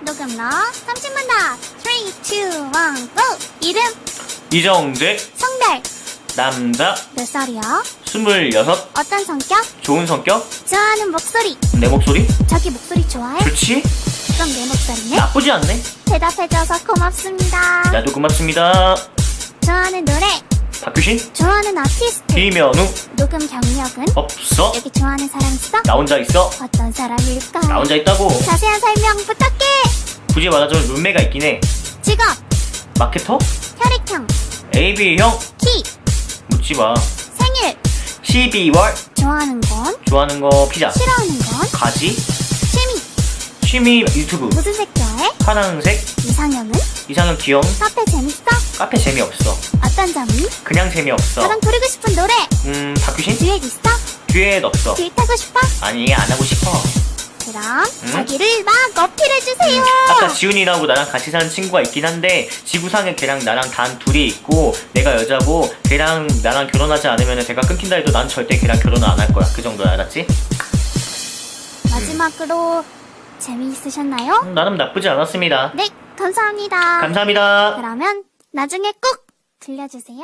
녹음러 30만 답 3, 2, 1, GO! 이름, 이정재. 성별, 남자. 몇 살이요? 스물여섯. 어떤 성격? 좋은 성격? 좋아하는 목소리? 내 목소리? 자기 목소리 좋아해? 좋지. 그럼 내 목소리는? 나쁘지 않네. 대답해줘서 고맙습니다. 나도 고맙습니다. 좋아하는 노래? 박규신? 좋아하는 아티스트? 김현우? 녹음 경력은? 없어. 여기 좋아하는 사람 있어? 나 혼자 있어. 어떤 사람일까? 나 혼자 있다고. 자세한 설명 부탁해 굳이 말하자면 룸메가 있긴 해. 직업, 마케터? 혈액형, AB형? 키, 묻지 마. 생일. 12월? 좋아하는 건? 좋아하는 거 피자. 싫어하는 건? 가지. 취미. 취미 유튜브. 무슨 색 좋아해? 파란색. 이상형은? 이상형 귀여움. 카페 재밌어? 카페 재미없어. 어떤 점이? 그냥 재미없어. 가장 부르고 싶은 노래. 음 박규신? 듀엣 있어? 뒤에 없어. 듀엣 하고 싶어? 아니 안 하고 싶어 그럼 응? 자기를 막 어필해주세요. 아까 지훈이라고 나랑 같이 사는 친구가 있긴 한데 지구상에 걔랑 나랑 단 둘이 있고 내가 여자고 걔랑 나랑 결혼하지 않으면 걔가 끊긴다 해도 난 절대 걔랑 결혼을 안 할 거야. 그 정도야 알았지? 마지막으로 재미있으셨나요? 음, 나름 나쁘지 않았습니다. 네 감사합니다. 감사합니다. 그러면 나중에 꼭 들려주세요